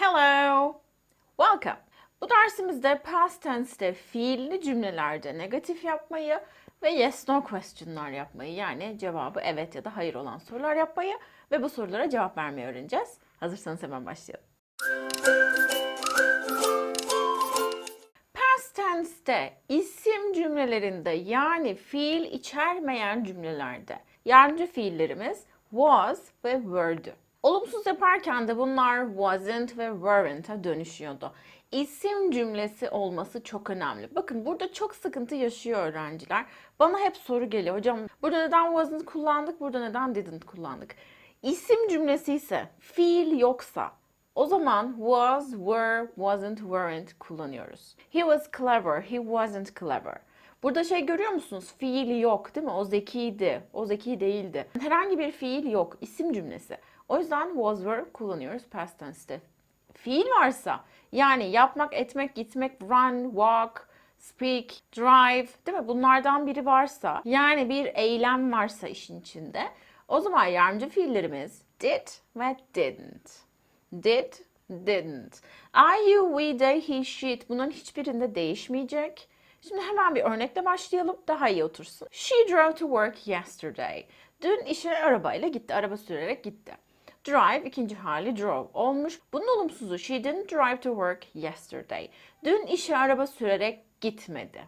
Hello. Welcome. Bu dersimizde past tense'te fiilli cümlelerde negatif yapmayı ve yes no question'lar yapmayı yani cevabı evet ya da hayır olan sorular yapmayı ve bu sorulara cevap vermeyi öğreneceğiz. Hazırsanız hemen başlayalım. Past tense'te isim cümlelerinde yani fiil içermeyen cümlelerde yardımcı fiillerimiz was ve were'dü. Olumsuz yaparken de bunlar wasn't ve weren't'a dönüşüyordu. İsim cümlesi olması çok önemli. Bakın burada çok sıkıntı yaşıyor öğrenciler. Bana hep soru geliyor. Hocam burada neden wasn't kullandık, burada neden didn't kullandık? İsim cümlesi ise fiil yoksa o zaman was, were, wasn't, weren't kullanıyoruz. He was clever, he wasn't clever. Burada şey görüyor musunuz? Fiili yok değil mi? O zekiydi, o zeki değildi. Herhangi bir fiil yok, isim cümlesi. O yüzden was, were kullanıyoruz past tense'te. Fiil varsa yani yapmak, etmek, gitmek, run, walk, speak, drive değil mi? Bunlardan biri varsa yani bir eylem varsa işin içinde o zaman yardımcı fiillerimiz did ve didn't. Did, didn't. I, you, we, they, he, she. Bunların hiçbirinde değişmeyecek. Şimdi hemen bir örnekle başlayalım. Daha iyi otursun. She drove to work yesterday. Dün işe arabayla gitti. Araba sürerek gitti. Drive ikinci hali drove olmuş. Bunun olumsuzu she didn't drive to work yesterday. Dün işe araba sürerek gitmedi.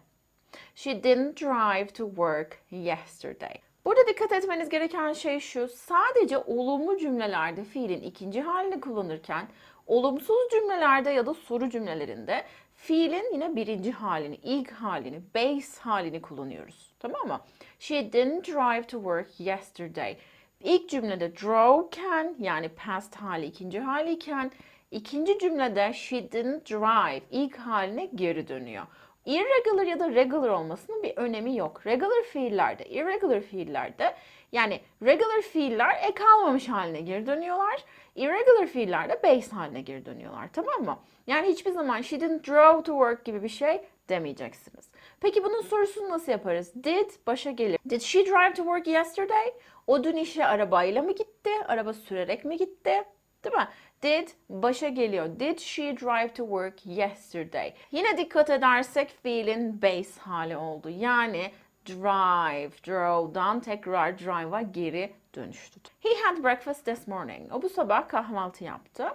She didn't drive to work yesterday. Burada dikkat etmeniz gereken şey şu. Sadece olumlu cümlelerde fiilin ikinci halini kullanırken olumsuz cümlelerde ya da soru cümlelerinde fiilin yine birinci halini, ilk halini, base halini kullanıyoruz. Tamam mı? She didn't drive to work yesterday. İlk cümlede drove-ken yani past hali ikinci haliyken ikinci cümlede she didn't drive ilk haline geri dönüyor. Irregular ya da regular olmasının bir önemi yok. Regular fiillerde, irregular fiillerde yani regular fiiller ek almamış haline geri dönüyorlar. Irregular fiillerde base haline geri dönüyorlar. Tamam mı? Yani hiçbir zaman she didn't drove to work gibi bir şey demeyeceksiniz. Peki bunun sorusunu nasıl yaparız? Did başa gelir. Did she drive to work yesterday? O dün işe arabayla mı gitti? Araba sürerek mi gitti? Değil mi? Did başa geliyor. Did she drive to work yesterday? Yine dikkat edersek fiilin base hali oldu. Yani drive, drove'dan tekrar drive'a geri dönüştü. He had breakfast this morning. O bu sabah kahvaltı yaptı.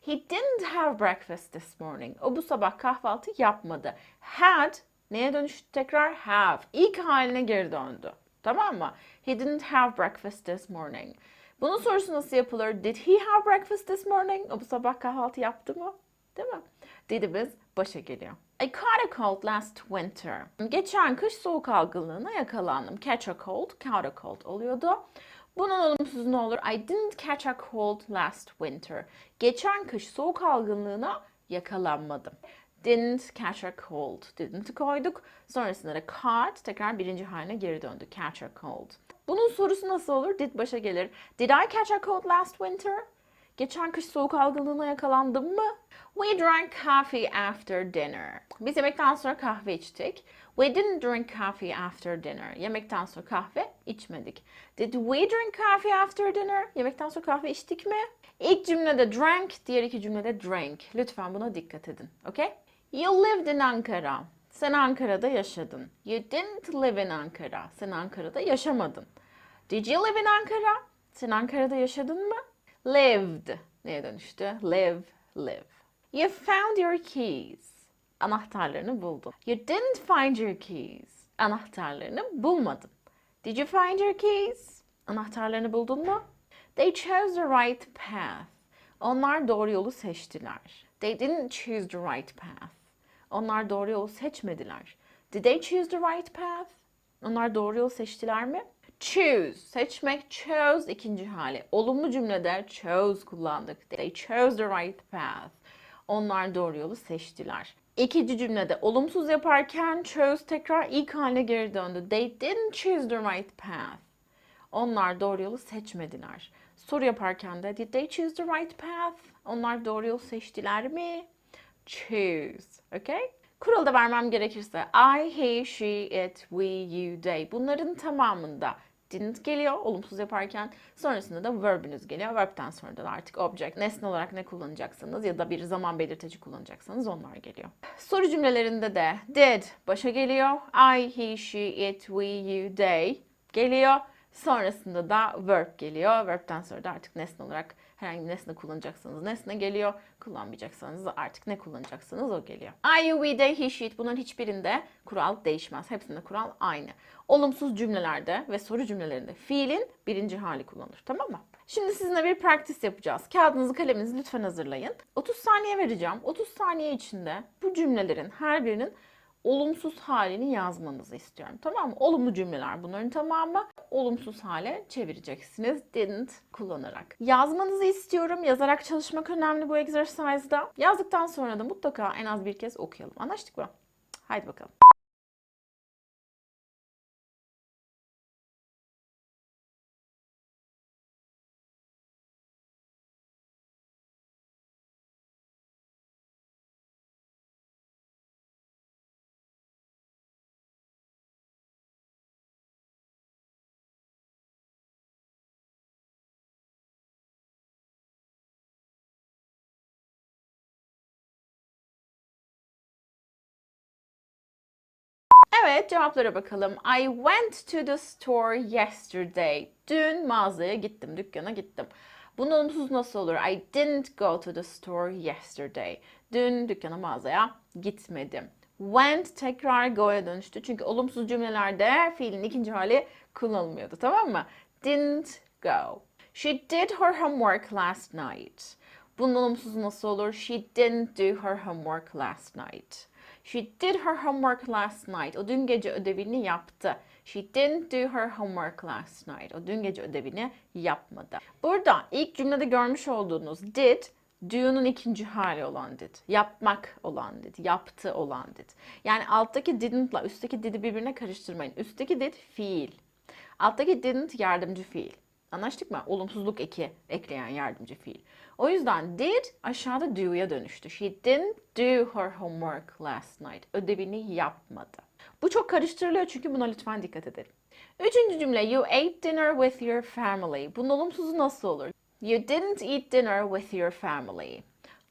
He didn't have breakfast this morning. O bu sabah kahvaltı yapmadı. Had neye dönüştü tekrar? Have. İlk haline geri döndü. Tamam mı? He didn't have breakfast this morning. Bunun sorusu nasıl yapılır? Did he have breakfast this morning? O bu sabah kahvaltı yaptı mı? Değil mi? Did'imiz başa geliyor. I caught a cold last winter. Geçen kış soğuk algınlığına yakalandım. Catch a cold, caught a cold oluyordu. Bunun olumsuzu ne olur? I didn't catch a cold last winter. Geçen kış soğuk algınlığına yakalanmadım. Didn't catch a cold. Didn't koyduk. Sonrasında da caught tekrar birinci haline geri döndü. Catch a cold. Bunun sorusu nasıl olur? Did başa gelir. Did I catch a cold last winter? Geçen kış soğuk algınlığına yakalandım mı? We drank coffee after dinner. Biz yemekten sonra kahve içtik. We didn't drink coffee after dinner. Yemekten sonra kahve içmedik. Did we drink coffee after dinner? Yemekten sonra kahve içtik mi? İlk cümlede drank, diğer iki cümlede drank. Lütfen buna dikkat edin. Okay? You lived in Ankara. Sen Ankara'da yaşadın. You didn't live in Ankara. Sen Ankara'da yaşamadın. Did you live in Ankara? Sen Ankara'da yaşadın mı? Lived. Neye dönüştü? Live, live. You found your keys. Anahtarlarını buldun. You didn't find your keys. Anahtarlarını bulmadın. Did you find your keys? Anahtarlarını buldun mu? They chose the right path. Onlar doğru yolu seçtiler. They didn't choose the right path. Onlar doğru yolu seçmediler. Did they choose the right path? Onlar doğru yolu seçtiler mi? Choose, seçmek, chose ikinci hali. Olumlu cümlede chose kullandık. They chose the right path. Onlar doğru yolu seçtiler. İkinci cümlede olumsuz yaparken chose tekrar ilk haline geri döndü. They didn't choose the right path. Onlar doğru yolu seçmediler. Soru yaparken de did they choose the right path? Onlar doğru yolu seçtiler mi? Choose. Okay? Kuralı da vermem gerekirse I, he, she, it, we, you, they. Bunların tamamında didn't geliyor olumsuz yaparken. Sonrasında da verb'ünüz geliyor. Verb'den sonra da artık object, nesne olarak ne kullanacaksınız ya da bir zaman belirteci kullanacaksanız onlar geliyor. Soru cümlelerinde de did başa geliyor. I, he, she, it, we, you, they geliyor. Sonrasında da verb geliyor. Verb'den sonra da artık nesne olarak herhangi bir nesne kullanacaksanız nesne geliyor. Kullanmayacaksanız da artık ne kullanacaksanız o geliyor. I, you, we, they, he, she, bunların hiçbirinde kural değişmez. Hepsinde kural aynı. Olumsuz cümlelerde ve soru cümlelerinde fiilin birinci hali kullanılır. Tamam mı? Şimdi sizinle bir practice yapacağız. Kağıdınızı kaleminizi lütfen hazırlayın. 30 saniye vereceğim. 30 saniye içinde bu cümlelerin her birinin olumsuz halini yazmanızı istiyorum. Tamam mı? Olumlu cümleler bunların tamamı. Olumsuz hale çevireceksiniz. Didn't kullanarak. Yazmanızı istiyorum. Yazarak çalışmak önemli bu egzersizde. Yazdıktan sonra da mutlaka en az bir kez okuyalım. Anlaştık mı? Haydi bakalım. Evet cevaplara bakalım. I went to the store yesterday. Dün mağazaya gittim, dükkana gittim. Bunun olumsuz nasıl olur? I didn't go to the store yesterday. Dün dükkana mağazaya gitmedim. Went tekrar go'ya dönüştü. Çünkü olumsuz cümlelerde fiilin ikinci hali kullanılmıyordu tamam mı? Didn't go. She did her homework last night. Bunun olumsuzu nasıl olur? She didn't do her homework last night. She did her homework last night. O dün gece ödevini yaptı. She didn't do her homework last night. O dün gece ödevini yapmadı. Burada ilk cümlede görmüş olduğunuz did, do'nun ikinci hali olan did. Yapmak olan did. Yaptı olan did. Yani alttaki didn't'la üstteki did'i birbirine karıştırmayın. Üstteki did fiil. Alttaki didn't yardımcı fiil. Anlaştık mı? Olumsuzluk eki ekleyen yardımcı fiil. O yüzden did aşağıda do'ya dönüştü. She didn't do her homework last night. Ödevini yapmadı. Bu çok karıştırılıyor çünkü buna lütfen dikkat edelim. Üçüncü cümle you ate dinner with your family. Bunun olumsuzu nasıl olur? You didn't eat dinner with your family.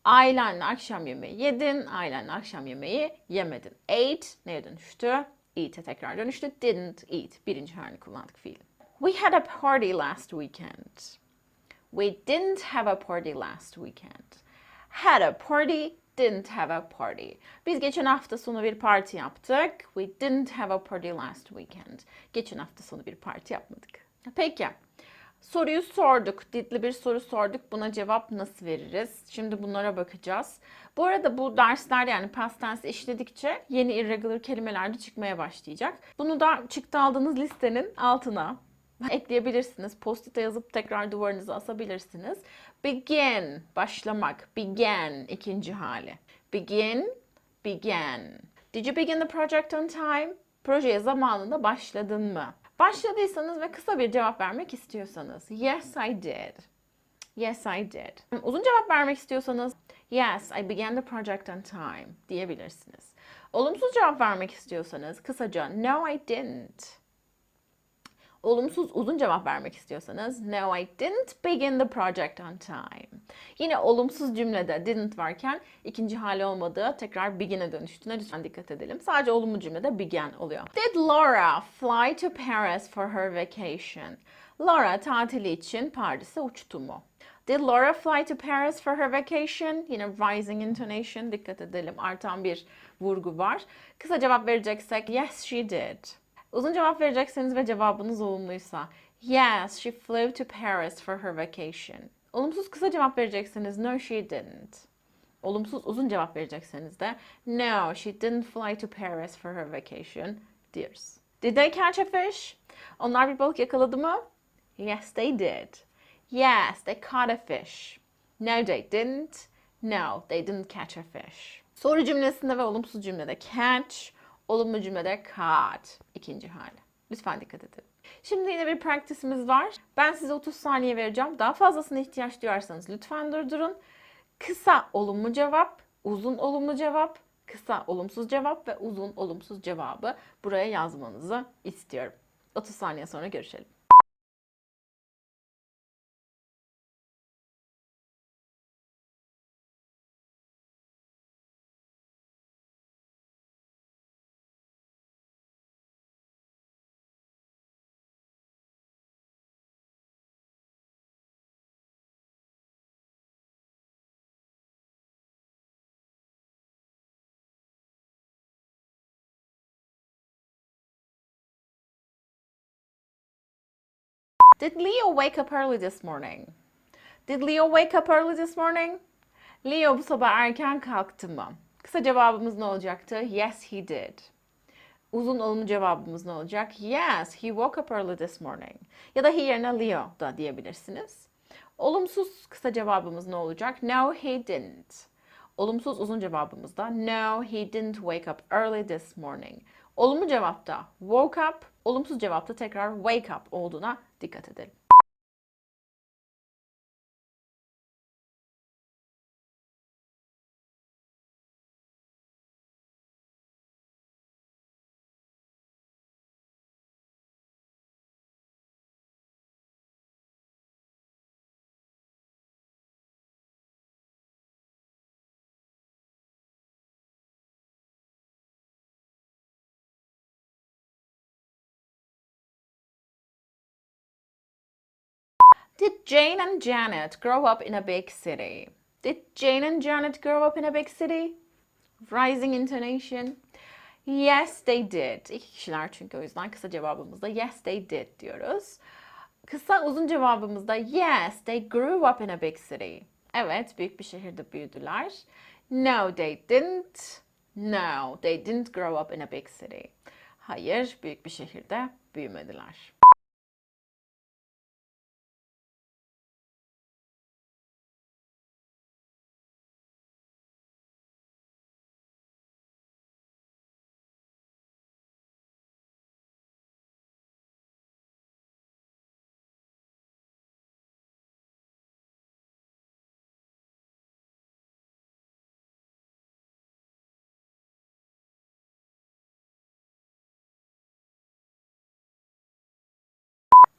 Ailenle akşam yemeği yedin, ailenle akşam yemeği yemedin. Ate neye dönüştü? Eat'e tekrar dönüştü. Didn't eat. Birinci halini kullandık fiilin. We had a party last weekend. We didn't have a party last weekend. Had a party, didn't have a party. Biz geçen hafta sonu bir parti yaptık. We didn't have a party last weekend. Geçen hafta sonu bir parti yapmadık. Peki. Soruyu sorduk. Didli bir soru sorduk. Buna cevap nasıl veririz? Şimdi bunlara bakacağız. Bu arada bu dersler yani past tense işledikçe yeni irregular kelimeler de çıkmaya başlayacak. Bunu da çıktı aldığınız listenin altına ekleyebilirsiniz. Post-it'e yazıp tekrar duvarınıza asabilirsiniz. Begin, başlamak. Began, ikinci hali. Begin, began. Did you begin the project on time? Projeye zamanında başladın mı? Başladıysanız ve kısa bir cevap vermek istiyorsanız. Yes, I did. Yes, I did. Uzun cevap vermek istiyorsanız Yes, I began the project on time diyebilirsiniz. Olumsuz cevap vermek istiyorsanız kısaca No, I didn't. Olumsuz uzun cevap vermek istiyorsanız No, I didn't begin the project on time. Yine olumsuz cümlede didn't varken ikinci hali olmadığı tekrar begin'e dönüştüğüne lütfen dikkat edelim. Sadece olumlu cümlede began oluyor. Did Laura fly to Paris for her vacation? Laura tatili için Paris'e uçtu mu? Did Laura fly to Paris for her vacation? Yine rising intonation dikkat edelim. Artan bir vurgu var. Kısa cevap vereceksek yes she did. Uzun cevap verecekseniz ve cevabınız olumluysa yes she flew to Paris for her vacation. Olumsuz kısa cevap verecekseniz no she didn't. Olumsuz uzun cevap verecekseniz de no she didn't fly to Paris for her vacation diyoruz. Did they catch a fish? Onlar bir balık yakaladı mı? Yes they did. Yes, they caught a fish. No, they didn't. No, they didn't catch a fish. Soru cümlesinde ve olumsuz cümlede catch, olumlu cümlede caught. ikinci hali. Lütfen dikkat edin. Şimdi yine bir practice'imiz var. Ben size 30 saniye vereceğim. Daha fazlasına ihtiyaç duyarsanız lütfen durdurun. Kısa olumlu cevap, uzun olumlu cevap, kısa olumsuz cevap ve uzun olumsuz cevabı buraya yazmanızı istiyorum. 30 saniye sonra görüşelim. Did Leo wake up early this morning? Did Leo wake up early this morning? Leo bu sabah erken kalktı mı? Kısa cevabımız ne olacaktı? Yes, he did. Uzun olumlu cevabımız ne olacak? Yes, he woke up early this morning. Ya da he yerine Leo da diyebilirsiniz. Olumsuz kısa cevabımız ne olacak? No, he didn't. Olumsuz uzun cevabımız da No, he didn't wake up early this morning. Olumlu cevapta woke up, olumsuz cevapta tekrar wake up olduğuna dikkat edelim. Did Jane and Janet grow up in a big city? Did Jane and Janet grow up in a big city? Rising intonation. Yes, they did. İki kişiler çünkü o yüzden kısa cevabımızda yes, they did diyoruz. Kısa uzun cevabımızda yes, they grew up in a big city. Evet, büyük bir şehirde büyüdüler. No, they didn't. No, they didn't grow up in a big city. Hayır, büyük bir şehirde büyümediler.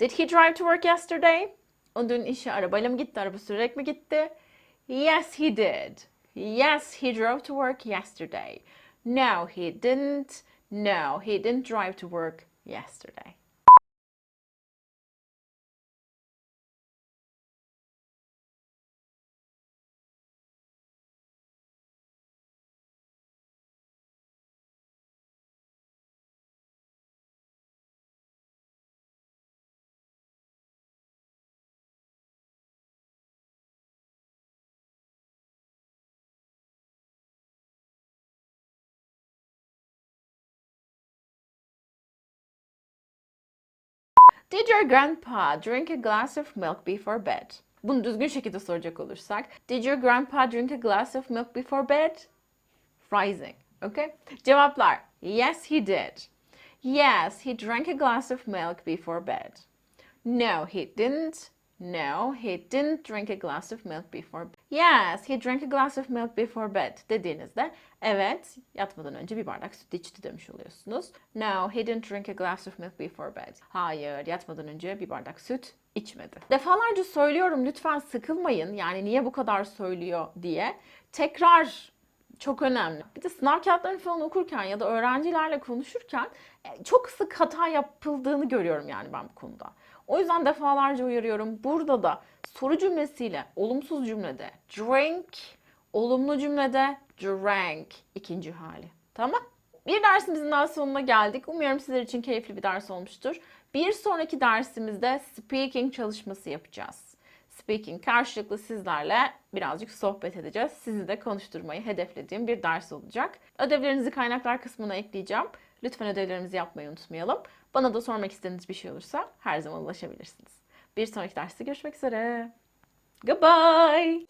Did he drive to work yesterday? O dün işe arabayla mı gitti, araba sürerek mi gitti? Yes, he did. Yes, he drove to work yesterday. No, he didn't. No, he didn't drive to work yesterday. Did your grandpa drink a glass of milk before bed? Bunu düzgün şekilde soracak olursak. Did your grandpa drink a glass of milk before bed? Rising. Okay? Cevaplar. Yes, he did. Yes, he drank a glass of milk before bed. No, he didn't. No, he didn't drink a glass of milk before bed. Yes, he drank a glass of milk before bed dediğinizde evet yatmadan önce bir bardak süt içti demiş oluyorsunuz. No, he didn't drink a glass of milk before bed. Hayır, yatmadan önce bir bardak süt içmedi. Defalarca söylüyorum lütfen sıkılmayın. Yani niye bu kadar söylüyor diye. Tekrar çok önemli. Bir de sınav kağıtlarını falan okurken ya da öğrencilerle konuşurken e, çok sık hata yapıldığını görüyorum yani ben bu konuda. O yüzden defalarca uyarıyorum. Burada da soru cümlesiyle olumsuz cümlede drink, olumlu cümlede drank ikinci hali. Tamam? Bir dersimizin daha sonuna geldik. Umuyorum sizler için keyifli bir ders olmuştur. Bir sonraki dersimizde speaking çalışması yapacağız. Speaking karşılıklı sizlerle birazcık sohbet edeceğiz. Sizi de konuşturmayı hedeflediğim bir ders olacak. Ödevlerinizi kaynaklar kısmına ekleyeceğim. Lütfen ödevlerimizi yapmayı unutmayalım. Bana da sormak istediğiniz bir şey olursa her zaman ulaşabilirsiniz. Bir sonraki derste görüşmek üzere. Goodbye.